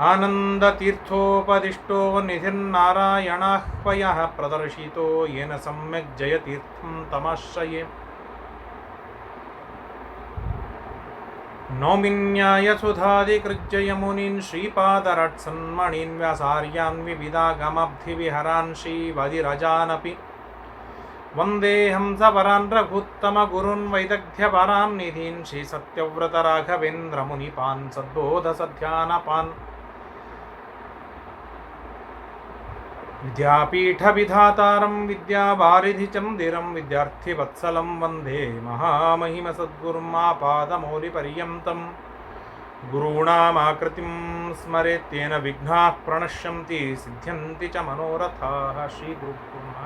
आनन्दतीर्थोपदिष्टो निधिर्नारायणाह्वयः प्रदर्शितो येन सम्यक् जयतीर्थं तमाश्रये। नौमिन्यायसुधादिकृज्जयमुनीन् श्रीपादरट्सन्मणीन् व्यासार्यान् विविधागमब्धिविहरान् श्रीवदिरजानपि। वंदे हंसपरान् रघुत्तमगुरून् वैदग्ध्यपरान् निधीन् श्रीसत्यव्रतराघवेन्द्रमुनिपान् सद्बोधसध्यानपान्। विद्यापीठविधातारं विद्यावारिधिचन्दिरं विद्यार्थिवत्सलं वन्दे महामहिमसद्गुरुमापादमौलिपर्यन्तं गुरूणामाकृतिं स्मरेत्तेन विघ्नाः प्रणश्यन्ति सिद्ध्यन्ति च मनोरथाः श्रीगुरुः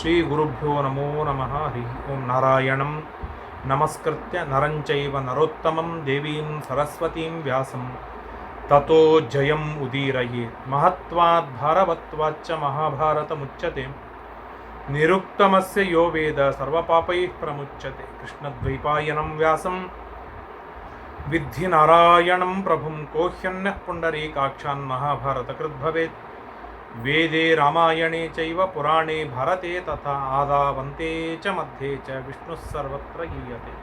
श्रीगुरुभ्यो नमो नमः हरिः ओं नारायणं ಓಂ ನಾರಾಯಣಂ ನಮಸ್ಕೃತ್ಯ ನರಂಚೈವ ನರೋತ್ತಮಂ ದೇವೀಂ ಸರಸ್ವತೀಂ ವ್ಯಾಸಂ ತಥೋ ಜಯಂ ಉದೀರಯೇ ಮಹತ್ವಾದ್ ಭಾರವತ್ವಾಚ್ಚ ಮಹಾಭಾರತ ಮುಚ್ಯತೆ ನಿರುಕ್ತಮಸ್ಯ ಯೋ ವೇದ ಸರ್ವಪಾಪೈಃ ಪ್ರಮುಚ್ಯತೆ ಕೃಷ್ಣದ್ವೈಪಾಯನಂ ವ್ಯಾಸಂ ವಿದ್ಧಿ ನಾರಾಯಣಂ ಪ್ರಭುಂ ವೇದೆ ರಾಮಾಯಣೆ ಚೈವ ಪುರಾಣೆ ಭಾರತೆ ತಥಾ ಆದಾವಂತೆ ಚ ಮಧ್ಯೆ ಚ ವಿಷ್ಣು ಸರ್ವತ್ರ ಗೀಯತೆ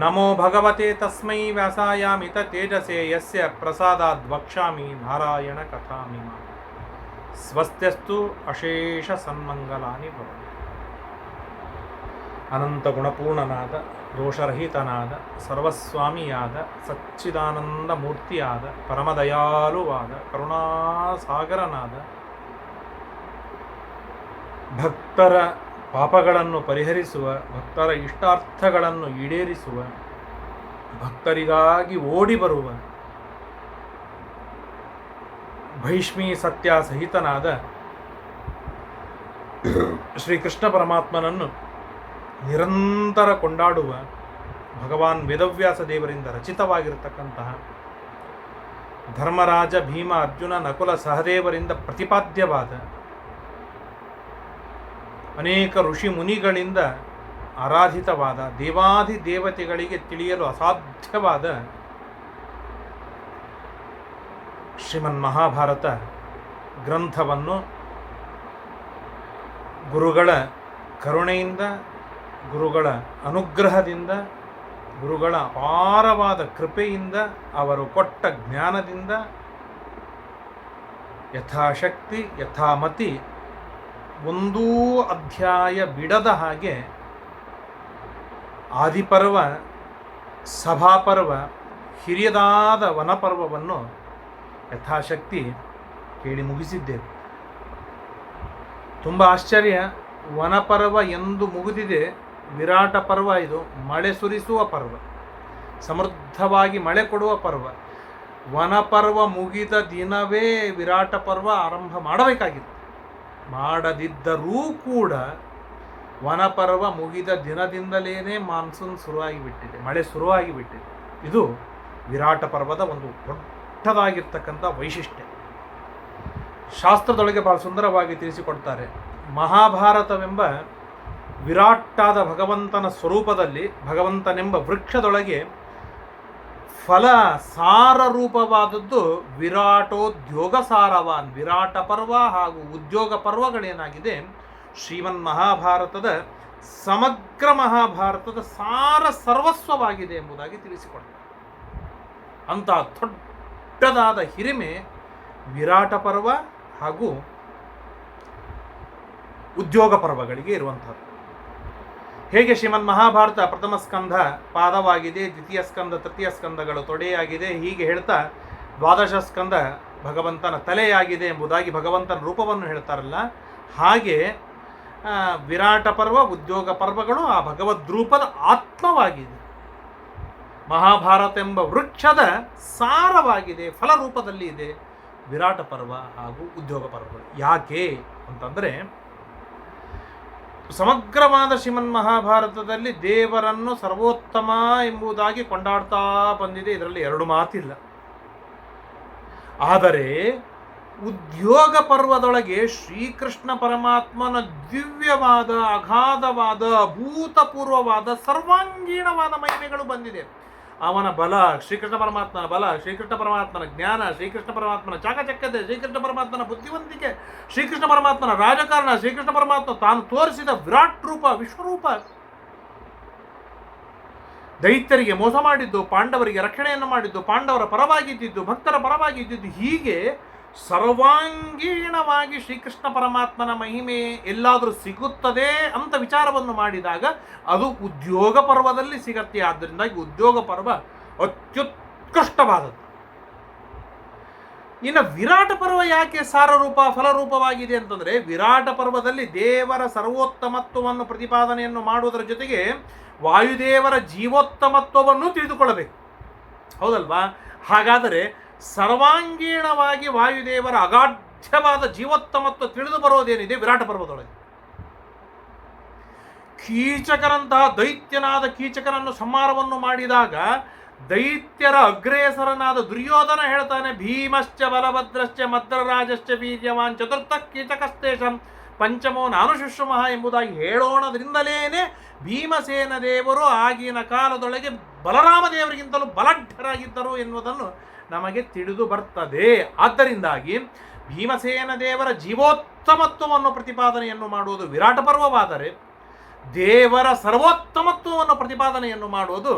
ನಮೋ ಭಗವತೆ ತಸ್ಮೈ ವ್ಯಾಸಾಯಾಮಿತ ತೇಜಸೆ ಯಸ್ಯ ಪ್ರಸಾದಾದ್ ವಕ್ಷ್ಯಾಮಿ ನಾರಾಯಣ ಕಥಾಮಿ ಸ್ವಸ್ತ್ಯಸ್ತು ಅಶೇಷ ಸನ್ಮಂಗಲಾನಿ ಭವಂತು ಅನಂತ ಗುಣಪೂರ್ಣನಾದ ದೋಷರಹಿತನಾದ ಸರ್ವಸ್ವಾಮಿಯಾದ ಸಚ್ಚಿದಾನಂದ ಮೂರ್ತಿಯಾದ ಪರಮದಯಾಳುವಾದ ಕರುಣಾಸಾಗರನಾದ ಭಕ್ತರ ಪಾಪಗಳನ್ನು ಪರಿಹರಿಸುವ, ಭಕ್ತರ ಇಷ್ಟಾರ್ಥಗಳನ್ನು ಈಡೇರಿಸುವ, ಭಕ್ತರಿಗಾಗಿ ಓಡಿ ಬರುವ ಭೈಷ್ಮಿ ಸತ್ಯ ಸಹಿತನಾದ ಶ್ರೀಕೃಷ್ಣ ಪರಮಾತ್ಮನನ್ನು ನಿರಂತರ ಕೊಂಡಾಡುವ ಭಗವಾನ್ ವೇದವ್ಯಾಸ ದೇವರಿಂದ ರಚಿತವಾಗಿರತಕ್ಕಂತಹ ಧರ್ಮರಾಜ ಭೀಮ ಅರ್ಜುನ ನಕುಲ ಸಹದೇವರಿಂದ ಪ್ರತಿಪಾದ್ಯವಾದ ಅನೇಕ ಋಷಿ ಮುನಿಗಳಿಂದ ಆರಾಧಿತವಾದ ದೇವಾದಿ ದೇವತೆಗಳಿಗೆ ತಿಳಿಯಲು ಅಸಾಧ್ಯವಾದ ಶ್ರೀಮನ್ ಮಹಾಭಾರತ ಗ್ರಂಥವನ್ನು ಗುರುಗಳ ಕರುಣೆಯಿಂದ, ಗುರುಗಳ ಅನುಗ್ರಹದಿಂದ, ಗುರುಗಳ ಅಪಾರವಾದ ಕೃಪೆಯಿಂದ ಅವರು ಕೊಟ್ಟ ಜ್ಞಾನದಿಂದ ಯಥಾಶಕ್ತಿ, ಯಥಾಮತಿ ಒಂದೂ ಅಧ್ಯಾಯ ಬಿಡದ ಹಾಗೆ ಆದಿಪರ್ವ, ಸಭಾಪರ್ವ, ಹಿರಿಯದಾದ ವನಪರ್ವವನ್ನು ಯಥಾಶಕ್ತಿ ಕೇಳಿ ಮುಗಿಸಿದ್ದೇವೆ. ತುಂಬ ಆಶ್ಚರ್ಯ, ವನಪರ್ವ ಎಂದು ಮುಗಿದಿದೆ, ವಿರಾಟ ಪರ್ವ ಇದು, ಮಳೆ ಸುರಿಸುವ ಪರ್ವ, ಸಮೃದ್ಧವಾಗಿ ಮಳೆ ಕೊಡುವ ಪರ್ವ. ವನಪರ್ವ ಮುಗಿದ ದಿನವೇ ವಿರಾಟ ಪರ್ವ ಆರಂಭ ಮಾಡಬೇಕಾಗಿತ್ತು. ಮಾಡದಿದ್ದರೂ ಕೂಡ ವನಪರ್ವ ಮುಗಿದ ದಿನದಿಂದಲೇ ಮಾನ್ಸೂನ್ ಶುರುವಾಗಿಬಿಟ್ಟಿದೆ. ಮಳೆ ಶುರುವಾಗಿಬಿಟ್ಟಿದೆ. ಇದು ವಿರಾಟ ಪರ್ವದ ಒಂದು ದೊಡ್ಡದಾಗಿರ್ತಕ್ಕಂಥ ವೈಶಿಷ್ಟ್ಯ. ಶಾಸ್ತ್ರದೊಳಗೆ ಭಾಳ ಸುಂದರವಾಗಿ ತಿಳಿಸಿಕೊಡ್ತಾರೆ. ಮಹಾಭಾರತವೆಂಬ ವಿರಾಟ್ಟಾದ ಭಗವಂತನ ಸ್ವರೂಪದಲ್ಲಿ ಭಗವಂತನೆಂಬ ವೃಕ್ಷದೊಳಗೆ ಫಲ ಸಾರ ರೂಪವಾದದ್ದು ವಿರಾಟೋದ್ಯೋಗ ಸಾರವಾನ್ ವಿರಾಟ ಪರ್ವ ಹಾಗೂ ಉದ್ಯೋಗ ಪರ್ವಗಳೇನಾಗಿದೆ? ಶ್ರೀಮನ್ ಮಹಾಭಾರತದ ಸಮಗ್ರ ಮಹಾಭಾರತದ ಸಾರ ಸರ್ವಸ್ವವಾಗಿದೆ ಎಂಬುದಾಗಿ ತಿಳಿಸಿಕೊಡ್ತಾರೆ. ಅಂತಹ ದೊಡ್ಡದಾದ ಹಿರಿಮೆ ವಿರಾಟ ಪರ್ವ ಹಾಗೂ ಉದ್ಯೋಗ ಪರ್ವಗಳಿಗೆ ಇರುವಂಥದ್ದು. ಹೇಗೆ ಶ್ರೀಮನ್ ಮಹಾಭಾರತ ಪ್ರಥಮ ಸ್ಕಂಧ ಪಾದವಾಗಿದೆ, ದ್ವಿತೀಯ ಸ್ಕಂದ ತೃತೀಯ ಸ್ಕಂದಗಳು ತೊಡೆಯಾಗಿದೆ, ಹೀಗೆ ಹೇಳ್ತಾ ದ್ವಾದಶ ಸ್ಕಂದ ಭಗವಂತನ ತಲೆಯಾಗಿದೆ ಎಂಬುದಾಗಿ ಭಗವಂತನ ರೂಪವನ್ನು ಹೇಳ್ತಾರಲ್ಲ. ಹಾಗೆ ವಿರಾಟ ಪರ್ವ, ಉದ್ಯೋಗ ಪರ್ವಗಳು ಆ ಭಗವದ್ರೂಪದ ಆತ್ಮವಾಗಿದೆ. ಮಹಾಭಾರತ ಎಂಬ ವೃಕ್ಷದ ಸಾರವಾಗಿದೆ, ಫಲರೂಪದಲ್ಲಿ ಇದೆ ವಿರಾಟ ಪರ್ವ ಹಾಗೂ ಉದ್ಯೋಗ ಪರ್ವಗಳು. ಯಾಕೆ ಅಂತಂದರೆ ಸಮಗ್ರವಾದ ಶ್ರೀಮನ್ ಮಹಾಭಾರತದಲ್ಲಿ ದೇವರನ್ನು ಸರ್ವೋತ್ತಮ ಎಂಬುದಾಗಿ ಕೊಂಡಾಡ್ತಾ ಬಂದಿದೆ. ಇದರಲ್ಲಿ ಎರಡು ಮಾತಿಲ್ಲ. ಆದರೆ ಉದ್ಯೋಗ ಪರ್ವದೊಳಗೆ ಶ್ರೀಕೃಷ್ಣ ಪರಮಾತ್ಮನ ದಿವ್ಯವಾದ, ಅಗಾಧವಾದ ಅಭೂತಪೂರ್ವವಾದ ಸರ್ವಾಂಗೀಣವಾದ ಮಹಿಮೆಗಳು ಬಂದಿದೆ. ಅವನ ಬಲ, ಶ್ರೀಕೃಷ್ಣ ಪರಮಾತ್ಮನ ಬಲ, ಶ್ರೀಕೃಷ್ಣ ಪರಮಾತ್ಮನ ಜ್ಞಾನ, ಶ್ರೀಕೃಷ್ಣ ಪರಮಾತ್ಮನ ಚಾಕಚಕ್ಯತೆ, ಶ್ರೀಕೃಷ್ಣ ಪರಮಾತ್ಮನ ಬುದ್ಧಿವಂತಿಕೆ, ಶ್ರೀಕೃಷ್ಣ ಪರಮಾತ್ಮನ ರಾಜಕಾರಣ, ಶ್ರೀಕೃಷ್ಣ ಪರಮಾತ್ಮ ತಾನು ತೋರಿಸಿದ ವಿರಾಟ್ ರೂಪ, ವಿಶ್ವರೂಪ. ದೈತ್ಯರಿಗೆ ಮೋಸ ಮಾಡಿದ್ದು, ಪಾಂಡವರಿಗೆ ರಕ್ಷಣೆಯನ್ನು ಮಾಡಿದ್ದು, ಪಾಂಡವರ ಪರವಾಗಿದ್ದಿದ್ದು, ಭಕ್ತರ ಪರವಾಗಿದ್ದಿದ್ದು ಹೀಗೆ ಸರ್ವಾಂಗೀಣವಾಗಿ ಶ್ರೀಕೃಷ್ಣ ಪರಮಾತ್ಮನ ಮಹಿಮೆ ಎಲ್ಲಾದರೂ ಸಿಗುತ್ತದೆ ಅಂತ ವಿಚಾರವನ್ನು ಮಾಡಿದಾಗ ಅದು ಉದ್ಯೋಗ ಪರ್ವದಲ್ಲಿ ಸಿಗತ್ತೆ. ಆದ್ದರಿಂದಾಗಿ ಉದ್ಯೋಗ ಪರ್ವ ಅತ್ಯುತ್ಕೃಷ್ಟವಾದದ್ದು. ಇನ್ನು ವಿರಾಟ ಪರ್ವ ಯಾಕೆ ಸಾರರೂಪ, ಫಲರೂಪವಾಗಿದೆ ಅಂತಂದರೆ ವಿರಾಟ ಪರ್ವದಲ್ಲಿ ದೇವರ ಸರ್ವೋತ್ತಮತ್ವವನ್ನು ಪ್ರತಿಪಾದನೆಯನ್ನು ಮಾಡುವುದರ ಜೊತೆಗೆ ವಾಯುದೇವರ ಜೀವೋತ್ತಮತ್ವವನ್ನು ತಿಳಿದುಕೊಳ್ಳಬೇಕು. ಹೌದಲ್ವಾ? ಹಾಗಾದರೆ ಸರ್ವಾಂಗೀಣವಾಗಿ ವಾಯುದೇವರ ಅಗಾಢ್ಯವಾದ ಜೀವೋತ್ತಮತ್ವ ತಿಳಿದು ಬರೋದೇನಿದೆ ವಿರಾಟ ಪರ್ವದೊಳಗೆ. ಕೀಚಕರಂತಹ ದೈತ್ಯನಾದ ಕೀಚಕನನ್ನು ಸಂಹಾರವನ್ನು ಮಾಡಿದಾಗ ದೈತ್ಯರ ಅಗ್ರೇಸರನಾದ ದುರ್ಯೋಧನ ಹೇಳ್ತಾನೆ, ಭೀಮಶ್ಚ ಬಲಭದ್ರಶ್ಚ ಮದ್ರರಾಜಶ್ಚ ಬೀಜವಾನ್ ಚತುರ್ಥ ಕೀಚಕಸ್ತೇಶಂ ಪಂಚಮೋ ನಾನು ಶುಶ್ರಮಃ ಎಂಬುದಾಗಿ ಹೇಳೋಣದ್ರಿಂದಲೇನೆ ಭೀಮಸೇನ ದೇವರು ಆಗಿನ ಕಾಲದೊಳಗೆ ಬಲರಾಮ ದೇವರಿಗಿಂತಲೂ ಬಲಢ್ಯರಾಗಿದ್ದರು ಎನ್ನುವುದನ್ನು ನಮಗೆ ತಿಳಿದು ಬರ್ತದೆ. ಆದ್ದರಿಂದಾಗಿ ಭೀಮಸೇನ ದೇವರ ಜೀವೋತ್ತಮತ್ವವನ್ನು ಪ್ರತಿಪಾದನೆಯನ್ನು ಮಾಡುವುದು ವಿರಾಟ ಪರ್ವವಾದರೆ ದೇವರ ಸರ್ವೋತ್ತಮತ್ವವನ್ನು ಪ್ರತಿಪಾದನೆಯನ್ನು ಮಾಡುವುದು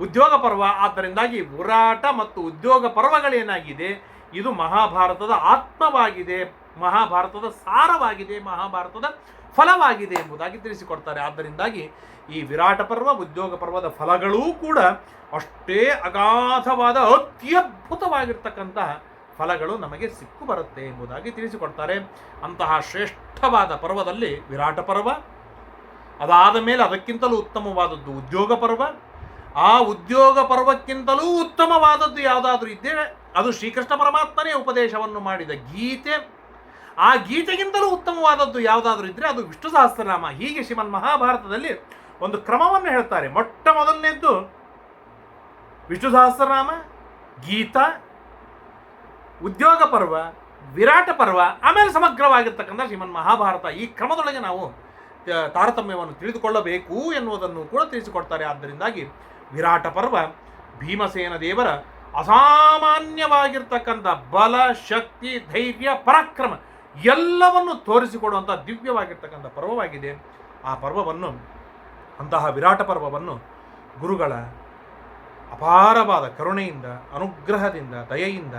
ಉದ್ಯೋಗ ಪರ್ವ. ಆದ್ದರಿಂದಾಗಿ ಉರಾಟ ಮತ್ತು ಉದ್ಯೋಗ ಪರ್ವಗಳೇನಾಗಿದೆ? ಇದು ಮಹಾಭಾರತದ ಆತ್ಮವಾಗಿದೆ. ಮಹಾಭಾರತದ ಸಾರವಾಗಿದೆ, ಮಹಾಭಾರತದ ಫಲವಾಗಿದೆ ಎಂಬುದಾಗಿ ತಿಳಿಸಿಕೊಡ್ತಾರೆ. ಆದ್ದರಿಂದಾಗಿ ಈ ವಿರಾಟ ಪರ್ವ, ಉದ್ಯೋಗ ಪರ್ವದ ಫಲಗಳೂ ಕೂಡ ಅಷ್ಟೇ ಅಗಾಧವಾದ, ಅತ್ಯದ್ಭುತವಾಗಿರ್ತಕ್ಕಂತಹ ಫಲಗಳು ನಮಗೆ ಸಿಕ್ಕು ಬರುತ್ತೆ ಎಂಬುದಾಗಿ ತಿಳಿಸಿಕೊಡ್ತಾರೆ. ಅಂತಹ ಶ್ರೇಷ್ಠವಾದ ಪರ್ವದಲ್ಲಿ ವಿರಾಟ ಪರ್ವ, ಅದಾದ ಮೇಲೆ ಅದಕ್ಕಿಂತಲೂ ಉತ್ತಮವಾದದ್ದು ಉದ್ಯೋಗ ಪರ್ವ. ಆ ಉದ್ಯೋಗ ಪರ್ವಕ್ಕಿಂತಲೂ ಉತ್ತಮವಾದದ್ದು ಯಾವುದಾದ್ರೂ ಇದ್ದೇ ಅದು ಶ್ರೀಕೃಷ್ಣ ಪರಮಾತ್ಮನೇ ಉಪದೇಶವನ್ನು ಮಾಡಿದ ಗೀತೆ. ಆ ಗೀತೆಗಿಂತಲೂ ಉತ್ತಮವಾದದ್ದು ಯಾವುದಾದ್ರೂ ಇದ್ದರೆ ಅದು ವಿಷ್ಣು ಸಹಸ್ರನಾಮ. ಹೀಗೆ ಶ್ರೀಮನ್ ಮಹಾಭಾರತದಲ್ಲಿ ಒಂದು ಕ್ರಮವನ್ನು ಹೇಳ್ತಾರೆ. ಮೊಟ್ಟ ಮೊದಲನೇದ್ದು ವಿಷ್ಣು ಸಹಸ್ರನಾಮ, ಗೀತ, ಉದ್ಯೋಗ ಪರ್ವ, ವಿರಾಟ ಪರ್ವ, ಆಮೇಲೆ ಸಮಗ್ರವಾಗಿರ್ತಕ್ಕಂಥ ಶ್ರೀಮನ್ ಮಹಾಭಾರತ. ಈ ಕ್ರಮದೊಳಗೆ ನಾವು ತಾರತಮ್ಯವನ್ನು ತಿಳಿದುಕೊಳ್ಳಬೇಕು ಎನ್ನುವುದನ್ನು ಕೂಡ ತಿಳಿಸಿಕೊಡ್ತಾರೆ. ಆದ್ದರಿಂದಾಗಿ ವಿರಾಟ ಪರ್ವ ಭೀಮಸೇನ ದೇವರ ಅಸಾಮಾನ್ಯವಾಗಿರ್ತಕ್ಕಂಥ ಬಲ, ಶಕ್ತಿ, ಧೈರ್ಯ, ಪರಾಕ್ರಮ ಎಲ್ಲವನ್ನು ತೋರಿಸಿಕೊಡುವಂಥ ದಿವ್ಯವಾಗಿರ್ತಕ್ಕಂಥ ಪರ್ವವಾಗಿದೆ. ಆ ಪರ್ವವನ್ನು, ಅಂತಹ ವಿರಾಟ ಪರ್ವವನ್ನು ಗುರುಗಳ ಅಪಾರವಾದ ಕರುಣೆಯಿಂದ, ಅನುಗ್ರಹದಿಂದ, ದಯೆಯಿಂದ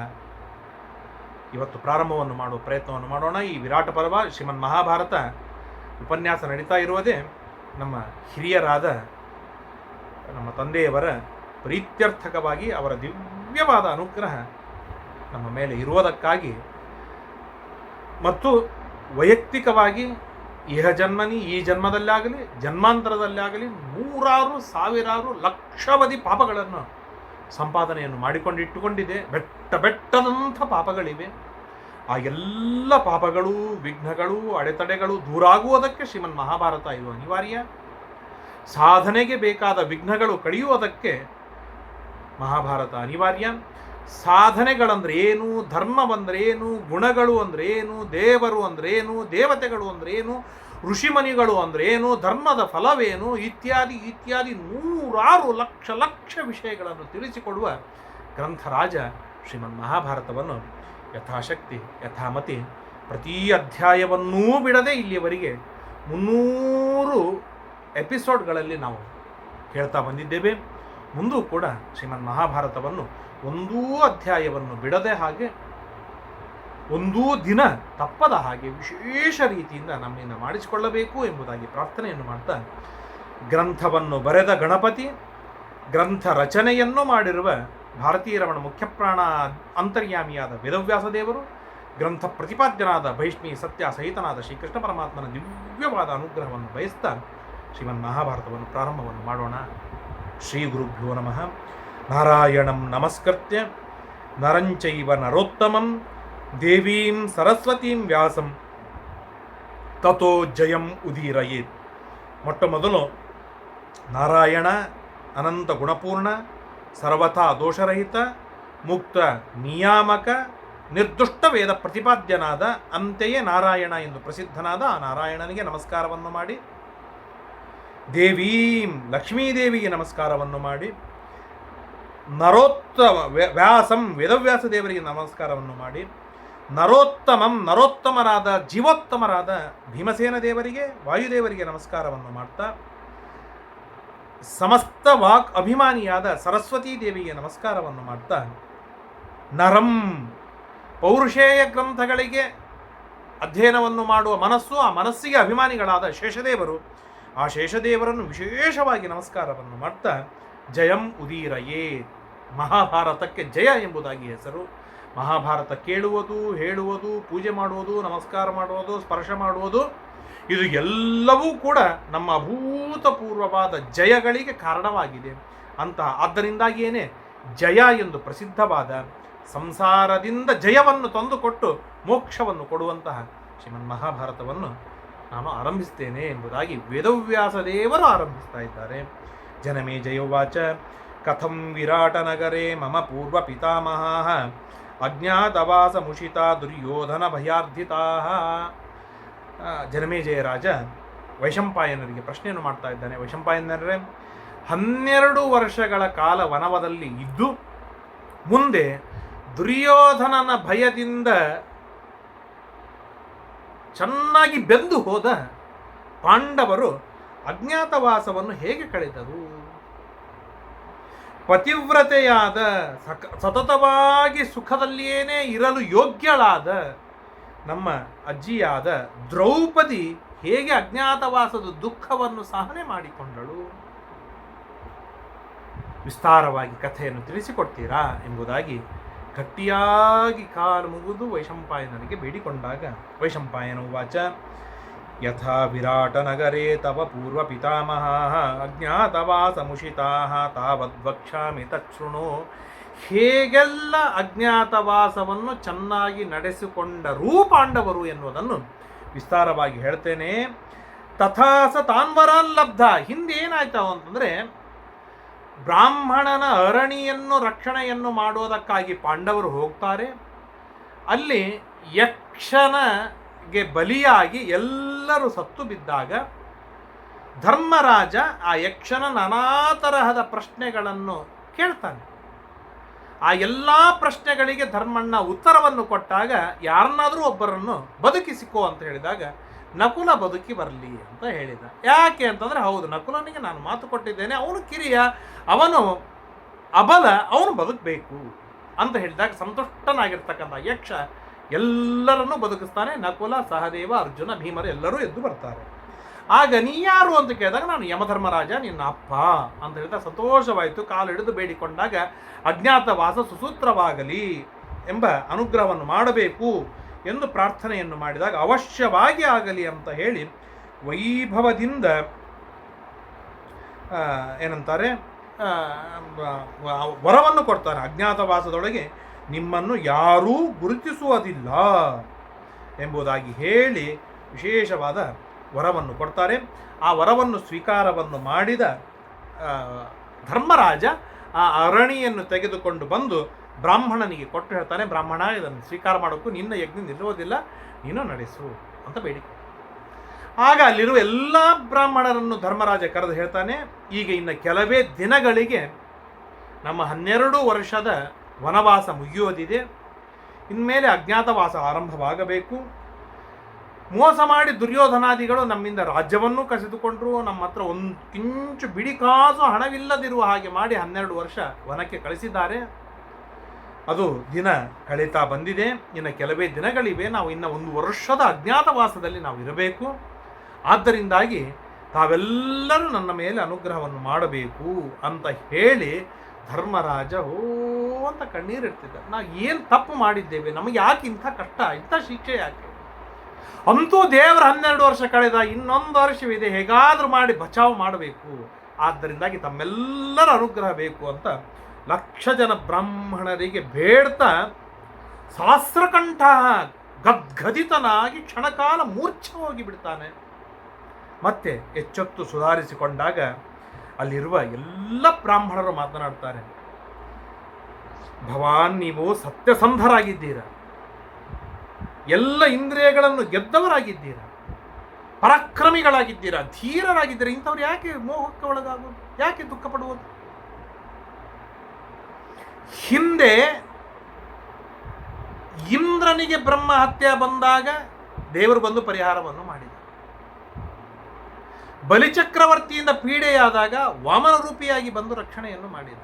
ಇವತ್ತು ಪ್ರಾರಂಭವನ್ನು ಮಾಡುವ ಪ್ರಯತ್ನವನ್ನು ಮಾಡೋಣ. ಈ ವಿರಾಟ ಪರ್ವ ಶ್ರೀಮನ್ ಮಹಾಭಾರತ ಉಪನ್ಯಾಸ ನಡೀತಾ ಇರುವುದೇ ನಮ್ಮ ಹಿರಿಯರಾದ ನಮ್ಮ ತಂದೆಯವರ ಪ್ರೀತ್ಯರ್ಥಕವಾಗಿ ಅವರ ದಿವ್ಯವಾದ ಅನುಗ್ರಹ ನಮ್ಮ ಮೇಲೆ ಇರುವುದಕ್ಕಾಗಿ ಮತ್ತು ವೈಯಕ್ತಿಕವಾಗಿ ಇಹ ಜನ್ಮನಿ ಈ ಜನ್ಮದಲ್ಲಾಗಲಿ, ಜನ್ಮಾಂತರದಲ್ಲಾಗಲಿ ನೂರಾರು, ಸಾವಿರಾರು ಲಕ್ಷಾವಧಿ ಪಾಪಗಳನ್ನು ಸಂಪಾದನೆಯನ್ನು ಮಾಡಿಕೊಂಡಿಟ್ಟುಕೊಂಡಿದೆ ಬೆಟ್ಟ ಬೆಟ್ಟದಂಥ ಪಾಪಗಳಿವೆ. ಆ ಎಲ್ಲ ಪಾಪಗಳು, ವಿಘ್ನಗಳು, ಅಡೆತಡೆಗಳು ದೂರಾಗುವುದಕ್ಕೆ ಶ್ರೀಮನ್ ಮಹಾಭಾರತ ಇದು ಅನಿವಾರ್ಯ. ಸಾಧನೆಗೆ ಬೇಕಾದ ವಿಘ್ನಗಳು ಕಳೆಯುವುದಕ್ಕೆ ಮಹಾಭಾರತ ಅನಿವಾರ್ಯ. ಸಾಧನೆಗಳಂದ್ರೆ ಏನು, ಧರ್ಮವಂದ್ರೆ ಏನು, ಗುಣಗಳು ಅಂದ್ರೆ ಏನು, ದೇವರು ಅಂದ್ರೆ ಏನು, ದೇವತೆಗಳು ಅಂದ್ರೆ ಏನು, ಋಷಿಮನಿಗಳು ಅಂದರೆ ಏನು, ಧರ್ಮದ ಫಲವೇನು, ಇತ್ಯಾದಿ ಇತ್ಯಾದಿ ನೂರಾರು ಲಕ್ಷ ಲಕ್ಷ ವಿಷಯಗಳನ್ನು ತಿಳಿಸಿಕೊಡುವ ಗ್ರಂಥರಾಜ ಶ್ರೀಮನ್ ಮಹಾಭಾರತವನ್ನು ಯಥಾಶಕ್ತಿ, ಯಥಾಮತಿ ಪ್ರತಿ ಅಧ್ಯಾಯವನ್ನೂ ಬಿಡದೆ ಇಲ್ಲಿಯವರೆಗೆ ಮುನ್ನೂರು ಎಪಿಸೋಡ್ಗಳಲ್ಲಿ ನಾವು ಕೇಳ್ತಾ ಬಂದಿದ್ದೇವೆ. ಮುಂದೂ ಕೂಡ ಶ್ರೀಮನ್ ಮಹಾಭಾರತವನ್ನು ಒಂದೂ ಅಧ್ಯಾಯವನ್ನು ಬಿಡದೆ ಹಾಗೆ ಒಂದೂ ದಿನ ತಪ್ಪದ ಹಾಗೆ ವಿಶೇಷ ರೀತಿಯಿಂದ ನಮ್ಮಿಂದ ಮಾಡಿಸಿಕೊಳ್ಳಬೇಕು ಎಂಬುದಾಗಿ ಪ್ರಾರ್ಥನೆಯನ್ನು ಮಾಡ್ತಾ ಗ್ರಂಥವನ್ನು ಬರೆದ ಗಣಪತಿ, ಗ್ರಂಥ ರಚನೆಯನ್ನು ಮಾಡಿರುವ ಭಾರತೀಯ ರಮಣ ಮುಖ್ಯಪ್ರಾಣ ಅಂತರ್ಯಾಮಿಯಾದ ವೇದವ್ಯಾಸ ದೇವರು ಗ್ರಂಥ ಪ್ರತಿಪಾದ್ಯನಾದ ಭೈಷ್ಮಿ ಸತ್ಯ ಸಹಿತನಾದ ಶ್ರೀಕೃಷ್ಣ ಪರಮಾತ್ಮನ ದಿವ್ಯವಾದ ಅನುಗ್ರಹವನ್ನು ಬಯಸ್ತಾ ಶ್ರೀಮನ್ ಮಹಾಭಾರತವನ್ನು ಪ್ರಾರಂಭವನ್ನು ಮಾಡೋಣ. ಶ್ರೀ ಗುರುಭ್ಯೋ ನಮಃ. ನಾರಾಯಣಂ ನಮಸ್ಕೃತ್ಯ ನರಂಚೈವ ನರೋತ್ತಮಂ ದೇವೀಂ ಸರಸ್ವತೀಂ ವ್ಯಾಸಂ ತಥೋ ಜಯಂ ಉದೀರಯೇತ್ ಮೊಟ್ಟ ಮೊದಲು ನಾರಾಯಣ ಅನಂತ ಗುಣಪೂರ್ಣ ಸರ್ವಥಾ ದೋಷರಹಿತ ಮುಕ್ತ ನಿಯಾಮಕ ನಿರ್ದುಷ್ಟ ವೇದ ಪ್ರತಿಪಾದ್ಯನಾದ ಅಂತೆಯೇ ನಾರಾಯಣ ಎಂದು ಪ್ರಸಿದ್ಧನಾದ ಆ ನಾರಾಯಣನಿಗೆ ನಮಸ್ಕಾರವನ್ನು ಮಾಡಿ, ದೇವೀಂ ಲಕ್ಷ್ಮೀದೇವಿಗೆ ನಮಸ್ಕಾರವನ್ನು ಮಾಡಿ ನರೋತ್ತಮ ವ್ಯಾಸಂ ವೇದವ್ಯಾಸ ದೇವರಿಗೆ ನಮಸ್ಕಾರವನ್ನು ಮಾಡಿ, ನರೋತ್ತಮಂ ನರೋತ್ತಮರಾದ ಜೀವೋತ್ತಮರಾದ ಭೀಮಸೇನ ದೇವರಿಗೆ, ವಾಯುದೇವರಿಗೆ ನಮಸ್ಕಾರವನ್ನು ಮಾಡ್ತಾ, ಸಮಸ್ತ ವಾಕ್ ಅಭಿಮಾನಿಯಾದ ಸರಸ್ವತೀ ದೇವಿಗೆ ನಮಸ್ಕಾರವನ್ನು ಮಾಡ್ತಾ, ನರಂ ಪೌರುಷೇಯ ಗ್ರಂಥಗಳಿಗೆ ಅಧ್ಯಯನವನ್ನು ಮಾಡುವ ಮನಸ್ಸು, ಆ ಮನಸ್ಸಿಗೆ ಅಭಿಮಾನಿಗಳಾದ ಶೇಷದೇವರು, ಆ ಶೇಷದೇವರನ್ನು ವಿಶೇಷವಾಗಿ ನಮಸ್ಕಾರವನ್ನು ಮಾಡ್ತಾ, ಜಯಂ ಉದೀರಯೇ ಮಹಾಭಾರತಕ್ಕೆ ಜಯ ಎಂಬುದಾಗಿ ಹೆಸರು. ಮಹಾಭಾರತ ಕೇಳುವುದು, ಹೇಳುವುದು, ಪೂಜೆ ಮಾಡುವುದು, ನಮಸ್ಕಾರ ಮಾಡುವುದು, ಸ್ಪರ್ಶ ಮಾಡುವುದು, ಇದು ಎಲ್ಲವೂ ಕೂಡ ನಮ್ಮ ಅಭೂತಪೂರ್ವವಾದ ಜಯಗಳಿಗೆ ಕಾರಣವಾಗಿದೆ. ಅಂತ ಆದ್ದರಿಂದಾಗಿಯೇ ಜಯ ಎಂದು ಪ್ರಸಿದ್ಧವಾದ ಸಂಸಾರದಿಂದ ಜಯವನ್ನು ತಂದುಕೊಟ್ಟು ಮೋಕ್ಷವನ್ನು ಕೊಡುವಂತಹ ಶ್ರೀಮನ್ ಮಹಾಭಾರತವನ್ನು ನಾನು ಆರಂಭಿಸ್ತೇನೆ ಎಂಬುದಾಗಿ ವೇದವ್ಯಾಸ ದೇವರು ಆರಂಭಿಸ್ತಾ ಇದ್ದಾರೆ. ಜನಮೇ ಜಯೋವಾಚ ಕಥಂ ವಿರಾಟನಗರೆ ಮಮ ಪೂರ್ವ ಪಿತಾಮಹ ಅಜ್ಞಾತವಾಸ ಮುಷಿತ ದುರ್ಯೋಧನ ಭಯಾರ್ಧಿತಾ ಜನಮೇಜಯ ರಾಜ ವೈಶಂಪಾಯನರಿಗೆ ಪ್ರಶ್ನೆಯನ್ನು ಮಾಡ್ತಾ ಇದ್ದಾನೆ. ವೈಶಂಪಾಯನರೇ, ಹನ್ನೆರಡು ವರ್ಷಗಳ ಕಾಲ ವನವದಲ್ಲಿ ಇದ್ದು, ಮುಂದೆ ದುರ್ಯೋಧನನ ಭಯದಿಂದ ಚೆನ್ನಾಗಿ ಬೆಂದು ಹೋದ ಪಾಂಡವರು ಅಜ್ಞಾತವಾಸವನ್ನು ಹೇಗೆ ಕಳೆದರು? ಪತಿವ್ರತೆಯಾದ ಸಕ, ಸತತವಾಗಿ ಸುಖದಲ್ಲಿಯೇನೇ ಇರಲು ಯೋಗ್ಯಳಾದ ನಮ್ಮ ಅಜ್ಜಿಯಾದ ದ್ರೌಪದಿ ಹೇಗೆ ಅಜ್ಞಾತವಾಸದ ದುಃಖವನ್ನು ಸಹನೆ ಮಾಡಿಕೊಂಡಳು? ವಿಸ್ತಾರವಾಗಿ ಕಥೆಯನ್ನು ತಿಳಿಸಿಕೊಡ್ತೀರಾ ಎಂಬುದಾಗಿ ಗಟ್ಟಿಯಾಗಿ ಕಾಲು ಮುಗಿದು ವೈಶಂಪಾಯನಿಗೆ ಬೇಡಿಕೊಂಡಾಗ, ವೈಶಂಪಾಯನ ಉವಾಚ ಯಥಾ ವಿರಾಟನಗರೆ ತವ ಪೂರ್ವ ಪಿತಾಮಹ ಅಜ್ಞಾತವಾಸಮುಷಿತಾ ತಾವದ್ವಕ್ಷಾಮಿ ತಚ್ಛೃಣು ಹೇಗೆಲ್ಲ ಅಜ್ಞಾತವಾಸವನ್ನು ಚೆನ್ನಾಗಿ ನಡೆಸಿಕೊಂಡರೂ ಪಾಂಡವರು ಎನ್ನುವುದನ್ನು ವಿಸ್ತಾರವಾಗಿ ಹೇಳ್ತೇನೆ. ತಥಾಸ ತಾನ್ವರಾನ್ ಲಬ್ಧ. ಹಿಂದೇನಾಯ್ತು ಅಂತಂದರೆ, ಬ್ರಾಹ್ಮಣನ ಅರಣಿಯನ್ನು ರಕ್ಷಣೆಯನ್ನು ಮಾಡೋದಕ್ಕಾಗಿ ಪಾಂಡವರು ಹೋಗ್ತಾರೆ. ಅಲ್ಲಿ ಯಕ್ಷನಿಗೆ ಬಲಿಯಾಗಿ ಎಲ್ಲರೂ ಸತ್ತು ಬಿದ್ದಾಗ ಧರ್ಮರಾಜ ಆ ಯಕ್ಷನ ನಾನಾ ತರಹದ ಪ್ರಶ್ನೆಗಳನ್ನು ಕೇಳ್ತಾನೆ. ಆ ಎಲ್ಲ ಪ್ರಶ್ನೆಗಳಿಗೆ ಧರ್ಮಣ್ಣ ಉತ್ತರವನ್ನು ಕೊಟ್ಟಾಗ ಯಾರನ್ನಾದರೂ ಒಬ್ಬರನ್ನು ಬದುಕಿಸಿಕೋ ಅಂತ ಹೇಳಿದಾಗ, ನಕುಲ ಬದುಕಿ ಬರಲಿ ಅಂತ ಹೇಳಿದ. ಯಾಕೆ ಅಂತಂದರೆ, ಹೌದು, ನಕುಲನಿಗೆ ನಾನು ಮಾತು ಕೊಟ್ಟಿದ್ದೇನೆ, ಅವನು ಕಿರಿಯ, ಅವನು ಅಬಲ, ಅವನು ಬದುಕಬೇಕು ಅಂತ ಹೇಳಿದಾಗ ಸಂತುಷ್ಟನಾಗಿರ್ತಕ್ಕಂಥ ಯಕ್ಷ ಎಲ್ಲರನ್ನೂ ಬದುಕಿಸ್ತಾನೆ. ನಕುಲ, ಸಹದೇವ, ಅರ್ಜುನ, ಭೀಮರು ಎಲ್ಲರೂ ಎದ್ದು ಬರ್ತಾರೆ. ಆಗ ನೀ ಯಾರು ಅಂತ ಕೇಳಿದಾಗ ನಾನು ಯಮಧರ್ಮರಾಜ, ನಿನ್ನ ಅಪ್ಪ ಅಂತ ಹೇಳಿದಾಗ ಸಂತೋಷವಾಯಿತು. ಕಾಲು ಹಿಡಿದು ಬೇಡಿಕೊಂಡಾಗ ಅಜ್ಞಾತವಾಸ ಸುಸೂತ್ರವಾಗಲಿ ಎಂಬ ಅನುಗ್ರಹವನ್ನು ಮಾಡಬೇಕು ಎಂದು ಪ್ರಾರ್ಥನೆಯನ್ನು ಮಾಡಿದಾಗ ಅವಶ್ಯವಾಗಿ ಆಗಲಿ ಅಂತ ಹೇಳಿ ವೈಭವದಿಂದ ಏನಂತಾರೆ ವರವನ್ನು ಕೊಡ್ತಾರೆ ಅಜ್ಞಾತವಾಸದೊಳಗೆ. ನಿಮ್ಮನ್ನು ಯಾರೂ ಗುರುತಿಸುವುದಿಲ್ಲ ಎಂಬುದಾಗಿ ಹೇಳಿ ವಿಶೇಷವಾದ ವರವನ್ನು ಕೊಡ್ತಾರೆ. ಆ ವರವನ್ನು ಸ್ವೀಕಾರವನ್ನು ಮಾಡಿದ ಧರ್ಮರಾಜ ಆ ಅರಣಿಯನ್ನು ತೆಗೆದುಕೊಂಡು ಬಂದು ಬ್ರಾಹ್ಮಣನಿಗೆ ಕೊಟ್ಟು ಹೇಳ್ತಾನೆ, ಬ್ರಾಹ್ಮಣ, ಇದನ್ನು ಸ್ವೀಕಾರ ಮಾಡೋಕ್ಕೂ ನಿನ್ನ ಯಜ್ಞ ನಿಲ್ಲುವುದಿಲ್ಲ, ನೀನು ನಡೆಸು ಅಂತ ಬೇಡಿಕೆ. ಆಗ ಅಲ್ಲಿರುವ ಎಲ್ಲ ಬ್ರಾಹ್ಮಣರನ್ನು ಧರ್ಮರಾಜ ಕರೆದು ಹೇಳ್ತಾನೆ, ಈಗ ಇನ್ನು ಕೆಲವೇ ದಿನಗಳಿಗೆ ನಮ್ಮ ಹನ್ನೆರಡು ವರ್ಷದ ವನವಾಸ ಮುಗಿಯೋದಿದೆ. ಇನ್ಮೇಲೆ ಅಜ್ಞಾತವಾಸ ಆರಂಭವಾಗಬೇಕು. ಮೋಸ ಮಾಡಿ ದುರ್ಯೋಧನಾದಿಗಳು ನಮ್ಮಿಂದ ರಾಜ್ಯವನ್ನು ಕಸಿದುಕೊಂಡ್ರು. ನಮ್ಮ ಹತ್ರ ಒಂದು ಕಿಂಚು ಬಿಡಿಕಾಸು ಹಣವಿಲ್ಲದಿರುವ ಹಾಗೆ ಮಾಡಿ ಹನ್ನೆರಡು ವರ್ಷ ವನಕ್ಕೆ ಕಳಿಸಿದ್ದಾರೆ. ಅದು ದಿನ ಕಳೀತಾ ಬಂದಿದೆ. ಇನ್ನು ಕೆಲವೇ ದಿನಗಳಿವೆ. ನಾವು ಇನ್ನು ಒಂದು ವರ್ಷದ ಅಜ್ಞಾತವಾಸದಲ್ಲಿ ನಾವು ಇರಬೇಕು. ಆದ್ದರಿಂದಾಗಿ ತಾವೆಲ್ಲರೂ ನನ್ನ ಮೇಲೆ ಅನುಗ್ರಹವನ್ನು ಮಾಡಬೇಕು ಅಂತ ಹೇಳಿ ಧರ್ಮರಾಜ, ಓ ಅಂತ ಕಣ್ಣೀರಿಡ್ತಿದ್ದ ನಾವು ಏನು ತಪ್ಪು ಮಾಡಿದ್ದೇವೆ? ನಮಗೆ ಯಾಕೆ ಇಂಥ ಕಷ್ಟ? ಇಂಥ ಶಿಕ್ಷೆ ಯಾಕೆ? ಅಂತೂ ದೇವರ ಹನ್ನೆರಡು ವರ್ಷ ಕಳೆದ ಇನ್ನೊಂದು ವರ್ಷವಿದೆ. ಹೇಗಾದರೂ ಮಾಡಿ ಬಚಾವ್ ಮಾಡಬೇಕು. ಆದ್ದರಿಂದಾಗಿ ತಮ್ಮೆಲ್ಲರ ಅನುಗ್ರಹ ಬೇಕು ಅಂತ ಲಕ್ಷ ಜನ ಬ್ರಾಹ್ಮಣರಿಗೆ ಬೇಡ್ತಾ ಸಹಸ್ರಕಂಠ ಗದ್ಗದಿತನಾಗಿ ಕ್ಷಣಕಾಲ ಮೂರ್ಛೆ ಹೋಗಿ ಬಿಡ್ತಾನೆ ಮತ್ತೆ ಎಚ್ಚೊತ್ತು ಸುಧಾರಿಸಿಕೊಂಡಾಗ ಅಲ್ಲಿರುವ ಎಲ್ಲ ಬ್ರಾಹ್ಮಣರು ಮಾತನಾಡ್ತಾರೆ. ಭವಾನ್, ನೀವು ಸತ್ಯಸಂಧರಾಗಿದ್ದೀರ. ಎಲ್ಲ ಇಂದ್ರಿಯಗಳನ್ನು ಗೆದ್ದವರಾಗಿದ್ದೀರ. ಪರಾಕ್ರಮಿಗಳಾಗಿದ್ದೀರಾ. ಧೀರರಾಗಿದ್ದೀರಾ. ಇಂಥವ್ರು ಯಾಕೆ ಮೋಹಕ್ಕೆ ಒಳಗಾಗೋದು ಯಾಕೆ ದುಃಖ ಪಡುವುದು ಹಿಂದೆ ಇಂದ್ರನಿಗೆ ಬ್ರಹ್ಮ ಹತ್ಯೆ ಬಂದಾಗ ದೇವರು ಬಂದು ಪರಿಹಾರವನ್ನು ಮಾಡಿದ ಬಲಿಚಕ್ರವರ್ತಿಯಿಂದ ಪೀಡೆಯಾದಾಗ ವಾಮನ ರೂಪಿಯಾಗಿ ಬಂದು ರಕ್ಷಣೆಯನ್ನು ಮಾಡಿದ.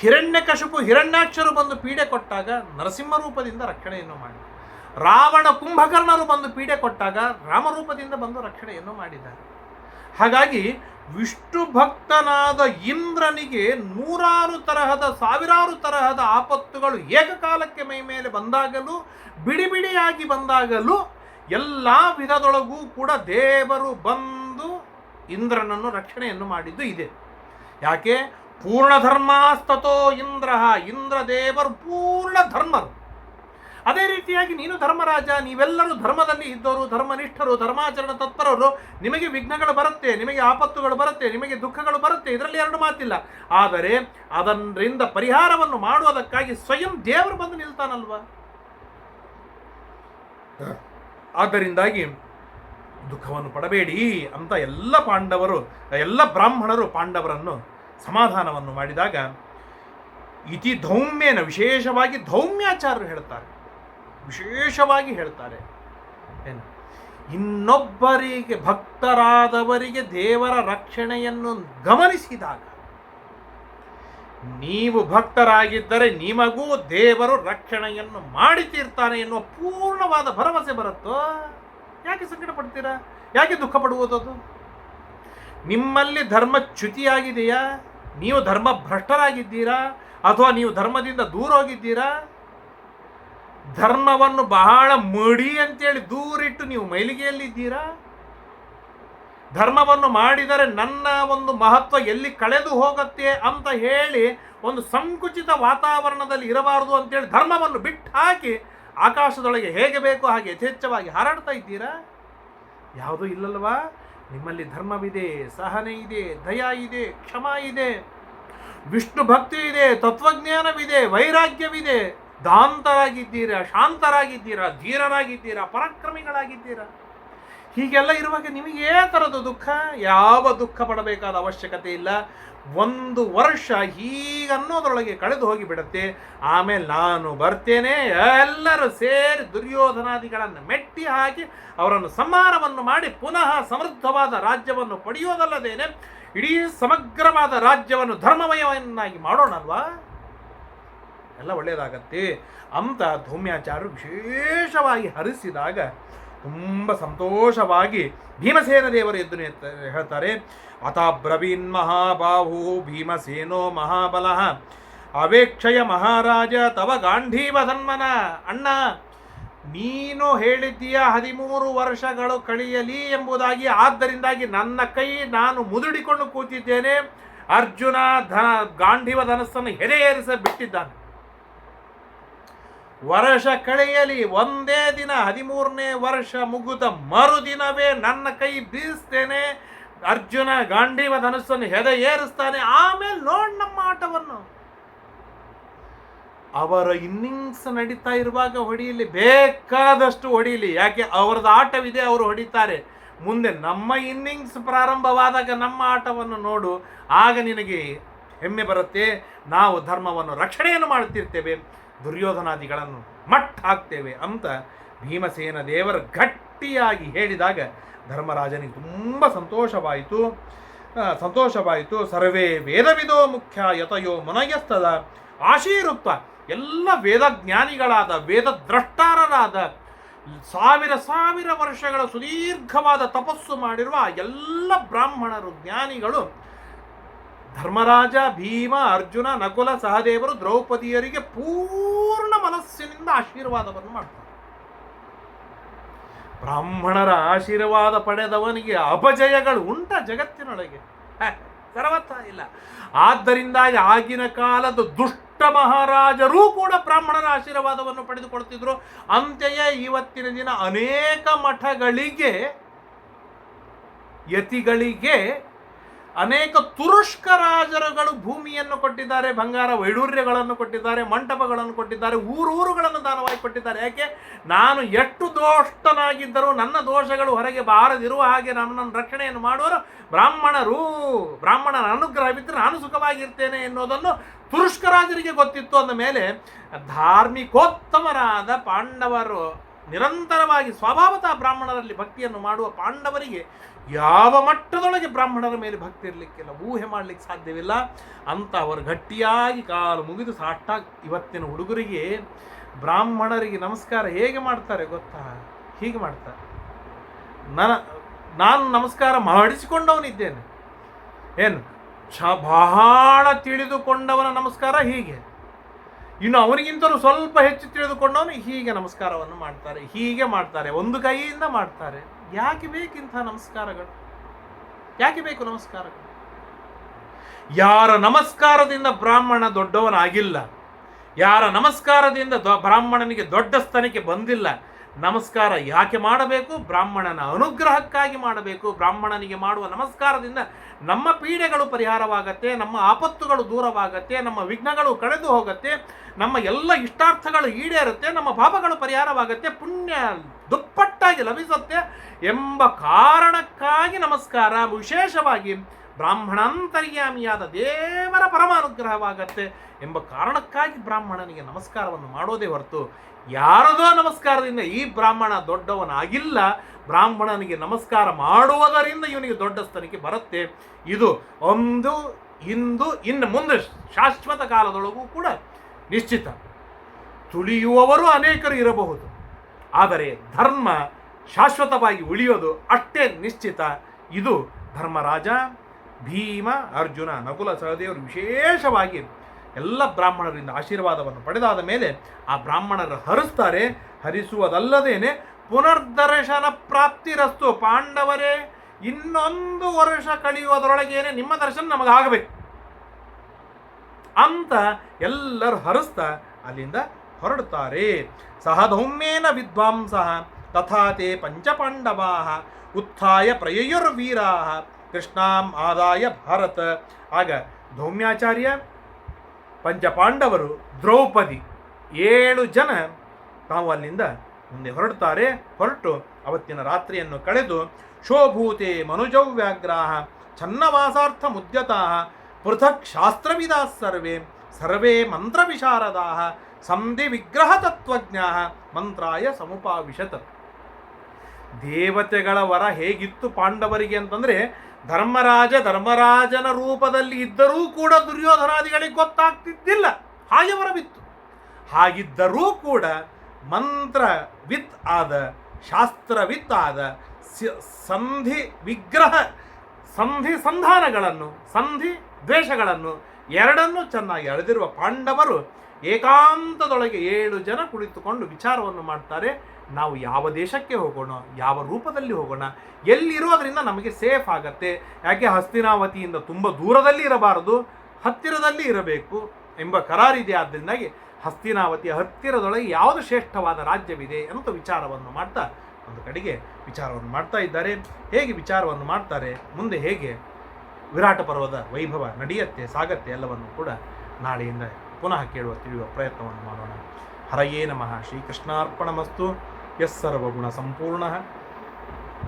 ಹಿರಣ್ಯಕಶಪು ಹಿರಣ್ಯಾಕ್ಷರು ಬಂದು ಪೀಡೆ ಕೊಟ್ಟಾಗ ನರಸಿಂಹ ರೂಪದಿಂದ ರಕ್ಷಣೆಯನ್ನು ಮಾಡಿದ. ರಾವಣ ಕುಂಭಕರ್ಣರು ಬಂದು ಪೀಡೆ ಕೊಟ್ಟಾಗ ರಾಮರೂಪದಿಂದ ಬಂದು ರಕ್ಷಣೆಯನ್ನು ಮಾಡಿದ್ದಾರೆ ಹಾಗಾಗಿ ವಿಷ್ಣು ಭಕ್ತನಾದ ಇಂದ್ರನಿಗೆ ನೂರಾರು ತರಹದ, ಸಾವಿರಾರು ತರಹದ ಆಪತ್ತುಗಳು ಏಕಕಾಲಕ್ಕೆ ಮೈ ಮೇಲೆ ಬಂದಾಗಲೂ, ಬಿಡಿ ಬಿಡಿಯಾಗಿ ಬಂದಾಗಲೂ ಎಲ್ಲ ವಿಧದೊಳಗೂ ಕೂಡ ದೇವರು ಬಂದು ಇಂದ್ರನನ್ನು ರಕ್ಷಣೆಯನ್ನು ಮಾಡಿದ್ದು ಇದೆ. ಯಾಕೆ? ಪೂರ್ಣ ಧರ್ಮಾಸ್ತತೋ ಇಂದ್ರ ಇಂದ್ರ ದೇವರು ಪೂರ್ಣ ಧರ್ಮರು ಅದೇ ರೀತಿಯಾಗಿ ನೀನು ಧರ್ಮರಾಜ ನೀವೆಲ್ಲರೂ ಧರ್ಮದಲ್ಲಿ ಇದ್ದವರು ಧರ್ಮನಿಷ್ಠರು ಧರ್ಮಾಚರಣ ತತ್ಪರರು ನಿಮಗೆ ವಿಘ್ನಗಳು ಬರುತ್ತೆ ನಿಮಗೆ ಆಪತ್ತುಗಳು ಬರುತ್ತೆ ನಿಮಗೆ ದುಃಖಗಳು ಬರುತ್ತೆ ಇದರಲ್ಲಿ ಎರಡು ಮಾತಿಲ್ಲ. ಆದರೆ ಅದರಿಂದ ಪರಿಹಾರವನ್ನು ಮಾಡುವುದಕ್ಕಾಗಿ ಸ್ವಯಂ ದೇವರು ಬಂದು ನಿಲ್ತಾನಲ್ವಾ? ಆದ್ದರಿಂದಾಗಿ ದುಃಖವನ್ನು ಪಡಬೇಡಿ ಅಂತ ಎಲ್ಲ ಪಾಂಡವರು, ಎಲ್ಲ ಬ್ರಾಹ್ಮಣರು ಪಾಂಡವರನ್ನು ಸಮಾಧಾನವನ್ನು ಮಾಡಿದಾಗ ಇತಿ ಧೌಮ್ಯನ ವಿಶೇಷವಾಗಿ ಧೌಮ್ಯಾಚಾರ್ಯರು ಹೇಳ್ತಾರೆ ವಿಶೇಷವಾಗಿ ಹೇಳ್ತಾರೆ. ಏನು? ಇನ್ನೊಬ್ಬರಿಗೆ ಭಕ್ತರಾದವರಿಗೆ ದೇವರ ರಕ್ಷಣೆಯನ್ನು ಗಮನಿಸಿದಾಗ, ನೀವು ಭಕ್ತರಾಗಿದ್ದರೆ ನಿಮಗೂ ದೇವರು ರಕ್ಷಣೆಯನ್ನು ಮಾಡಿತೀರ್ತಾನೆ ಎನ್ನುವ ಪೂರ್ಣವಾದ ಭರವಸೆ ಬರುತ್ತೋ? ಯಾಕೆ ಸಂಕಟ ಪಡ್ತೀರಾ ಯಾಕೆ ದುಃಖ ಪಡುವುದದು ನಿಮ್ಮಲ್ಲಿ ಧರ್ಮ ಚ್ಯುತಿಯಾಗಿದೆಯಾ? ನೀವು ಧರ್ಮ ಭ್ರಷ್ಟರಾಗಿದ್ದೀರಾ? ಅಥವಾ ನೀವು ಧರ್ಮದಿಂದ ದೂರ ಹೋಗಿದ್ದೀರಾ ಧರ್ಮವನ್ನು ಬಹಳ ಮಡಿ ಅಂತೇಳಿ ದೂರಿಟ್ಟು ನೀವು ಮೈಲಿಗೆಯಲ್ಲಿದ್ದೀರಾ? ಧರ್ಮವನ್ನು ಮಾಡಿದರೆ ನನ್ನ ಒಂದು ಮಹತ್ವ ಎಲ್ಲಿ ಕಳೆದು ಹೋಗುತ್ತೆ ಅಂತ ಹೇಳಿ ಒಂದು ಸಂಕುಚಿತ ವಾತಾವರಣದಲ್ಲಿ ಇರಬಾರದು ಅಂತೇಳಿ ಧರ್ಮವನ್ನು ಬಿಟ್ಟು ಹಾಕಿ ಆಕಾಶದೊಳಗೆ ಹೇಗೆ ಬೇಕೋ ಹಾಗೆ ಯಥೇಚ್ಛವಾಗಿ ಹಾರಾಡ್ತಾ ಇದ್ದೀರಾ? ಯಾವುದೂ ಇಲ್ಲಲ್ವಾ? ನಿಮ್ಮಲ್ಲಿ ಧರ್ಮವಿದೆ, ಸಹನೆ ಇದೆ, ದಯ ಇದೆ, ಕ್ಷಮ ಇದೆ. ವಿಷ್ಣು ಭಕ್ತಿ ಇದೆ, ತತ್ವಜ್ಞಾನವಿದೆ, ವೈರಾಗ್ಯವಿದೆ. ದಾಂತರಾಗಿದ್ದೀರಾ, ಶಾಂತರಾಗಿದ್ದೀರಾ ಧೀರರಾಗಿದ್ದೀರಾ ಪರಾಕ್ರಮಿಗಳಾಗಿದ್ದೀರಾ? ಹೀಗೆಲ್ಲ ಇರುವಾಗ ನಿಮಗೆ ಥರದ ದುಃಖ? ಯಾವ ದುಃಖ ಪಡಬೇಕಾದ ಅವಶ್ಯಕತೆ ಇಲ್ಲ. ಒಂದು ವರ್ಷ ಹೀಗನ್ನೋದರೊಳಗೆ ಕಳೆದು ಹೋಗಿ ಬಿಡುತ್ತೆ. ಆಮೇಲೆ ನಾನು ಬರ್ತೇನೆ. ಎಲ್ಲರೂ ಸೇರಿ ದುರ್ಯೋಧನಾದಿಗಳನ್ನು ಮೆಟ್ಟಿ ಹಾಕಿ ಅವರನ್ನು ಸಂಹಾರವನ್ನು ಮಾಡಿ ಪುನಃ ಸಮೃದ್ಧವಾದ ರಾಜ್ಯವನ್ನು ಪಡೆಯೋದಲ್ಲದೇನೆ ಇಡೀ ಸಮಗ್ರವಾದ ರಾಜ್ಯವನ್ನು ಧರ್ಮಮಯವನ್ನಾಗಿ ಮಾಡೋಣಲ್ವಾ? ಎಲ್ಲ ಒಳ್ಳೆಯದಾಗತ್ತೆ ಅಂತ ಧೌಮ್ಯಾಚಾರ್ಯರು ವಿಶೇಷವಾಗಿ ಹರಿಸಿದಾಗ ತುಂಬ ಸಂತೋಷವಾಗಿ ಭೀಮಸೇನ ದೇವರು ಎದ್ದು ಹೇಳ್ತಾರೆ ಅಥ ಬ್ರವೀನ್ ಮಹಾಬಾಹು, ಭೀಮಸೇನೋ ಮಹಾಬಲ, ಅವೇಕ್ಷಯ ಮಹಾರಾಜ, ತವ ಗಾಂಧೀವ ಧನ್ಮನ ಅಣ್ಣ, ನೀನು ಹೇಳಿದ್ದೀಯ ಹದಿಮೂರು ವರ್ಷಗಳು ಕಳೆಯಲಿ ಎಂಬುದಾಗಿ, ಆದ್ದರಿಂದಾಗಿ ನನ್ನ ಕೈ ನಾನು ಮುದುಡಿಕೊಂಡು ಕೂತಿದ್ದೇನೆ, ಅರ್ಜುನ ಧನ ಗಾಂಧೀವ ಧನಸ್ಸನ್ನು ಹೆರೆಯೇರಿಸ ಬಿಟ್ಟಿದ್ದಾನೆ ವರ್ಷ ಕಳೆಯಲಿ ಒಂದೇ ದಿನ, ಹದಿಮೂರನೇ ವರ್ಷ ಮುಗಿದ ಮರುದಿನವೇ ನನ್ನ ಕೈ ಬೀಸ್ತೇನೆ. ಅರ್ಜುನ ಗಾಂಧೀವ ಧನಸ್ಸನ್ನು ಹೆದ ಏರಿಸ್ತಾನೆ. ಆಮೇಲೆ ನೋಡ್ ನಮ್ಮ ಆಟವನ್ನು. ಅವರ ಇನ್ನಿಂಗ್ಸ್ ನಡೀತಾ ಇರುವಾಗ ಹೊಡೆಯಲಿ ಬೇಕಾದಷ್ಟು ಹೊಡೆಯಲಿ ಯಾಕೆ? ಅವರದ ಆಟವಿದೆ, ಅವರು ಹೊಡಿತಾರೆ. ಮುಂದೆ ನಮ್ಮ ಇನ್ನಿಂಗ್ಸ್ ಪ್ರಾರಂಭವಾದಾಗ ನಮ್ಮ ಆಟವನ್ನು ನೋಡು. ಆಗ ನಿನಗೆ ಹೆಮ್ಮೆ ಬರುತ್ತೆ. ನಾವು ಧರ್ಮವನ್ನು ರಕ್ಷಣೆಯನ್ನು ಮಾಡುತ್ತಿರ್ತೇವೆ. ದುರ್ಯೋಧನಾದಿಗಳನ್ನು ಮಟ್ಟ ಹಾಕ್ತೇವೆ ಅಂತ ಭೀಮಸೇನ ದೇವರು ಗಟ್ಟಿಯಾಗಿ ಹೇಳಿದಾಗ ಧರ್ಮರಾಜನಿಗೆ ತುಂಬ ಸಂತೋಷವಾಯಿತು. ಸಂತೋಷವಾಯಿತು. ಸರ್ವೇ ವೇದವಿದೋ ಮುಖ್ಯ ಯತಯೋ ಮುನಯಸ್ತದ ಆಶೀರುತ್ವ ಎಲ್ಲ ವೇದಜ್ಞಾನಿಗಳಾದ ವೇದದ್ರಷ್ಟಾರರಾದ ಸಾವಿರ ಸಾವಿರ ವರ್ಷಗಳ ಸುದೀರ್ಘವಾದ ತಪಸ್ಸು ಮಾಡಿರುವ ಎಲ್ಲ ಬ್ರಾಹ್ಮಣರು ಜ್ಞಾನಿಗಳು ಧರ್ಮರಾಜ, ಭೀಮ, ಅರ್ಜುನ, ನಕುಲ, ಸಹದೇವರು ದ್ರೌಪದಿಯರಿಗೆ ಪೂರ್ಣ ಮನಸ್ಸಿನಿಂದ ಆಶೀರ್ವಾದವನ್ನು ಮಾಡ್ತಾರೆ. ಬ್ರಾಹ್ಮಣರ ಆಶೀರ್ವಾದ ಪಡೆದವನಿಗೆ ಅಪಜಯಗಳು ಉಂಟ ಜಗತ್ತಿನೊಳಗೆ. ಸರ್ವಥ ಇಲ್ಲ. ಆದ್ದರಿಂದಾಗಿ ಆಗಿನ ಕಾಲದ ದುಷ್ಟ ಮಹಾರಾಜರೂ ಕೂಡ ಬ್ರಾಹ್ಮಣರ ಆಶೀರ್ವಾದವನ್ನು ಪಡೆದುಕೊಳ್ತಿದ್ರು. ಅಂತೆಯೇ ಇವತ್ತಿನ ದಿನ ಅನೇಕ ಮಠಗಳಿಗೆ, ಯತಿಗಳಿಗೆ ಅನೇಕ ತುರುಷ್ಕ ರಾಜರುಗಳು ಭೂಮಿಯನ್ನು ಕೊಟ್ಟಿದ್ದಾರೆ, ಬಂಗಾರ ವೈಡೂರ್ಯಗಳನ್ನು ಕೊಟ್ಟಿದ್ದಾರೆ, ಮಂಟಪಗಳನ್ನು ಕೊಟ್ಟಿದ್ದಾರೆ, ಊರೂರುಗಳನ್ನು ದಾನವಾಗಿ ಕೊಟ್ಟಿದ್ದಾರೆ. ಯಾಕೆ? ನಾನು ಎಷ್ಟು ದೋಷ್ಟನಾಗಿದ್ದರೂ ನನ್ನ ದೋಷಗಳು ಹೊರಗೆ ಬಾರದಿರುವ ಹಾಗೆ ನನ್ನನ್ನು ರಕ್ಷಣೆಯನ್ನು ಮಾಡುವರು. ಬ್ರಾಹ್ಮಣರು ಬ್ರಾಹ್ಮಣನ ಅನುಗ್ರಹವಿದ್ದರೆ ನಾನು ಸುಖವಾಗಿರ್ತೇನೆ ಎನ್ನುವುದನ್ನು ತುರುಷ್ಕ ರಾಜರಿಗೆ ಗೊತ್ತಿತ್ತು ಅಂದ ಮೇಲೆ ಧಾರ್ಮಿಕೋತ್ತಮರಾದ ಪಾಂಡವರು ನಿರಂತರವಾಗಿ ಸ್ವಭಾವತಃ ಬ್ರಾಹ್ಮಣರಲ್ಲಿ ಭಕ್ತಿಯನ್ನು ಮಾಡುವ ಪಾಂಡವರಿಗೆ ಯಾವ ಮಟ್ಟದೊಳಗೆ ಬ್ರಾಹ್ಮಣರ ಮೇಲೆ ಭಕ್ತಿ ಇರಲಿಕ್ಕಿಲ್ಲ ಊಹೆ ಮಾಡಲಿಕ್ಕೆ ಸಾಧ್ಯವಿಲ್ಲ. ಅಂತ ಅವರು ಗಟ್ಟಿಯಾಗಿ ಕಾಲು ಮುಗಿದು ಸಾಟ್ಟಾಗಿ ಇವತ್ತಿನ ಹುಡುಗರಿಗೆ ಬ್ರಾಹ್ಮಣರಿಗೆ ನಮಸ್ಕಾರ ಹೇಗೆ ಮಾಡ್ತಾರೆ ಗೊತ್ತಾ? ಹೀಗೆ ಮಾಡ್ತಾರೆ. ನನ್ನ ನಾನು ನಮಸ್ಕಾರ ಮಾಡಿಸಿಕೊಂಡವನಿದ್ದೇನೆ. ಏನು? ಛ ಬಹಳ ತಿಳಿದುಕೊಂಡವನ ನಮಸ್ಕಾರ ಹೀಗೆ. ಇನ್ನು ಅವನಿಗಿಂತಲೂ ಸ್ವಲ್ಪ ಹೆಚ್ಚು ತಿಳಿದುಕೊಂಡವನು ಹೀಗೆ ನಮಸ್ಕಾರವನ್ನು ಮಾಡ್ತಾರೆ, ಹೀಗೆ ಮಾಡ್ತಾರೆ, ಒಂದು ಕೈಯಿಂದ ಮಾಡ್ತಾರೆ. ಯಾಕೆ ಬೇಕಿಂತಹ ನಮಸ್ಕಾರಗಳು? ಯಾಕೆ ಬೇಕು ನಮಸ್ಕಾರಗಳು? ಯಾರ ನಮಸ್ಕಾರದಿಂದ ಬ್ರಾಹ್ಮಣ ದೊಡ್ಡವನಾಗಿಲ್ಲ, ಯಾರ ನಮಸ್ಕಾರದಿಂದ ಬ್ರಾಹ್ಮಣನಿಗೆ ದೊಡ್ಡ ಸ್ಥಾನಕ್ಕೆ ಬಂದಿಲ್ಲ, ನಮಸ್ಕಾರ ಯಾಕೆ ಮಾಡಬೇಕು? ಬ್ರಾಹ್ಮಣನ ಅನುಗ್ರಹಕ್ಕಾಗಿ ಮಾಡಬೇಕು. ಬ್ರಾಹ್ಮಣನಿಗೆ ಮಾಡುವ ನಮಸ್ಕಾರದಿಂದ ನಮ್ಮ ಪೀಡೆಗಳು ಪರಿಹಾರವಾಗತ್ತೆ, ನಮ್ಮ ಆಪತ್ತುಗಳು ದೂರವಾಗತ್ತೆ, ನಮ್ಮ ವಿಘ್ನಗಳು ಕಳೆದು ಹೋಗುತ್ತೆ, ನಮ್ಮ ಎಲ್ಲ ಇಷ್ಟಾರ್ಥಗಳು ಈಡೇರುತ್ತೆ, ನಮ್ಮ ಪಾಪಗಳು ಪರಿಹಾರವಾಗತ್ತೆ, ಪುಣ್ಯ ದುಪ್ಪಟ್ಟಾಗಿ ಲಭಿಸುತ್ತೆ ಎಂಬ ಕಾರಣಕ್ಕಾಗಿ ನಮಸ್ಕಾರ. ವಿಶೇಷವಾಗಿ ಬ್ರಾಹ್ಮಣಾಂತರ್ಯಾಮಿಯಾದ ದೇವರ ಪರಮಾನುಗ್ರಹವಾಗತ್ತೆ ಎಂಬ ಕಾರಣಕ್ಕಾಗಿ ಬ್ರಾಹ್ಮಣನಿಗೆ ನಮಸ್ಕಾರವನ್ನು ಮಾಡೋದೇ ಹೊರತು ಯಾರದೋ ನಮಸ್ಕಾರದಿಂದ ಈ ಬ್ರಾಹ್ಮಣ ದೊಡ್ಡವನಾಗಿಲ್ಲ ಬ್ರಾಹ್ಮಣನಿಗೆ ನಮಸ್ಕಾರ ಮಾಡುವುದರಿಂದ ಇವನಿಗೆ ದೊಡ್ಡ ಸ್ಥಾನಕ್ಕೆ ಬರುತ್ತೆ. ಇದು ಒಂದು ಇಂದು ಇನ್ನು ಮುಂದೆ ಶಾಶ್ವತ ಕಾಲದೊಳಗೂ ಕೂಡ ನಿಶ್ಚಿತ. ತುಳಿಯುವವರು ಅನೇಕರು ಇರಬಹುದು. ಆದರೆ ಧರ್ಮ ಶಾಶ್ವತವಾಗಿ ಉಳಿಯೋದು ಅಷ್ಟೇ ನಿಶ್ಚಿತ. ಇದು ಧರ್ಮರಾಜ, ಭೀಮ, ಅರ್ಜುನ, ನಕುಲ, ಸಹದೇವರು ವಿಶೇಷವಾಗಿ ಎಲ್ಲ ಬ್ರಾಹ್ಮಣರಿಂದ ಆಶೀರ್ವಾದವನ್ನು ಪಡೆದಾದ ಮೇಲೆ ಆ ಬ್ರಾಹ್ಮಣರು ಹರಿಸ್ತಾರೆ. ಹರಿಸುವುದಲ್ಲದೇನೆ ಪುನರ್ದರ್ಶನ ಪ್ರಾಪ್ತಿರಸ್ತು ಪಾಂಡವರೇ, ಇನ್ನೊಂದು ವರ್ಷ ಕಳೆಯುವುದರೊಳಗೇನೆ ನಿಮ್ಮ ದರ್ಶನ ನಮಗಾಗಬೇಕು ಅಂತ ಎಲ್ಲರೂ ಹರಿಸ್ತಾ ಅಲ್ಲಿಂದ ಹೊರಡುತ್ತಾರೆ. ಸಹ ಧೌಮ್ಯೇನ ವಿದ್ವಾಂಸ, ತಥಾ ತೇ ಪಂಚಪಾಂಡವಾ, ಉತ್ಥಾಯ ಪ್ರಯಯುರ್ವೀರಾ, ಕೃಷ್ಣಾಂ ಆದಾಯ ಭಾರತ. ಆಗ ಧೌಮ್ಯಾಚಾರ್ಯ, ಪಂಚಪಾಂಡವರು ದ್ರೌಪದಿ, ಏಳು ಜನ ತಾವು ಅಲ್ಲಿಂದ ಮುಂದೆ ಹೊರಡ್ತಾರೆ ಹೊರಟು ಅವತ್ತಿನ ರಾತ್ರಿಯನ್ನು ಕಳೆದು ಶೋಭೂತೆ ಮನುಜೌ ವ್ಯಾಗ್ರಾಹ ಛನ್ನವಾಸಾರ್ಥ ಮುದ್ಯತಾ ಪೃಥಕ್ ಶಾಸ್ತ್ರವಿದಾ ಸರ್ವೇ ಸರ್ವೇ ಮಂತ್ರ ವಿಶಾರದಾ ಸಂಧಿ ವಿಗ್ರಹ ತತ್ವಜ್ಞ ಮಂತ್ರಾಯ ಸಮುಪಾವಿಷತ ದೇವತೆಗಳ ವರ ಹೇಗಿತ್ತು ಪಾಂಡವರಿಗೆ ಅಂತಂದರೆ ಧರ್ಮರಾಜ ಧರ್ಮರಾಜನ ರೂಪದಲ್ಲಿ ಇದ್ದರೂ ಕೂಡ ದುರ್ಯೋಧನಾದಿಗಳಿಗೆ ಗೊತ್ತಾಗ್ತಿದ್ದಿಲ್ಲ. ಹಾಗೆ ವರವಿತ್ತು. ಹಾಗಿದ್ದರೂ ಕೂಡ ಮಂತ್ರವಿತ್ ಆದ, ಶಾಸ್ತ್ರವಿತ್ ಆದ, ಸ- ಸಂಧಿ ವಿಗ್ರಹ, ಸಂಧಿ ಸಂಧಾನಗಳನ್ನು, ಸಂಧಿ ದ್ವೇಷಗಳನ್ನು ಎರಡನ್ನೂ ಚೆನ್ನಾಗಿ ಅಳೆದಿರುವ ಪಾಂಡವರು ಏಕಾಂತದೊಳಗೆ ಏಳು ಜನ ಕುಳಿತುಕೊಂಡು ವಿಚಾರವನ್ನು ಮಾಡ್ತಾರೆ. ನಾವು ಯಾವ ದೇಶಕ್ಕೆ ಹೋಗೋಣ, ಯಾವ ರೂಪದಲ್ಲಿ ಹೋಗೋಣ, ಎಲ್ಲಿರೋದ್ರಿಂದ ನಮಗೆ ಸೇಫ್ ಆಗತ್ತೆ, ಯಾಕೆ ಹಸ್ತಿನಾವತಿಯಿಂದ ತುಂಬ ದೂರದಲ್ಲಿ ಇರಬಾರದು, ಹತ್ತಿರದಲ್ಲಿ ಇರಬೇಕು ಎಂಬ ಕರಾರಿದೆ ಆದ್ದರಿಂದಾಗಿ ಹಸ್ತಿನಾವತಿಯ ಹತ್ತಿರದೊಳಗೆ ಯಾವುದು ಶ್ರೇಷ್ಠವಾದ ರಾಜ್ಯವಿದೆ ಅಂತ ವಿಚಾರವನ್ನು ಮಾಡ್ತಾ, ಒಂದು ಕಡೆಗೆ ವಿಚಾರವನ್ನು ಮಾಡ್ತಾ ಇದ್ದಾರೆ. ಹೇಗೆ ವಿಚಾರವನ್ನು ಮಾಡ್ತಾರೆ? ಮುಂದೆ ಹೇಗೆ ವಿರಾಟ ಪರ್ವದ ವೈಭವ ನಡೆಯುತ್ತೆ, ಸಾಗತ್ತೆ ಎಲ್ಲವನ್ನು ಕೂಡ ನಾಳೆಯಿಂದ ಪುನಃ ಕೇಳುವ, ತಿಳಿಯುವ ಪ್ರಯತ್ನವನ್ನು ಮಾಡೋಣ. ಹರಯೇ ನಮಃ. ಶ್ರೀಕೃಷ್ಣಾರ್ಪಣಮಸ್ತು. ಯಸ್ಸರ್ವಗುಣ ಸಂಪೂರ್ಣ.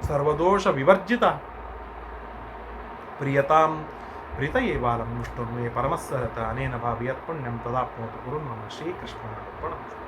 ಸರ್ವದೋಷ ವಿವರ್ಜಿತ. ಪ್ರಿಯತಾಂ. ऋतयेवालं विष्णुर्मे परमस्सहत अनेन भावयत्पुण्यं तदाप्नोतु गुरुर्मम श्रीकृष्णार्पणमस्तु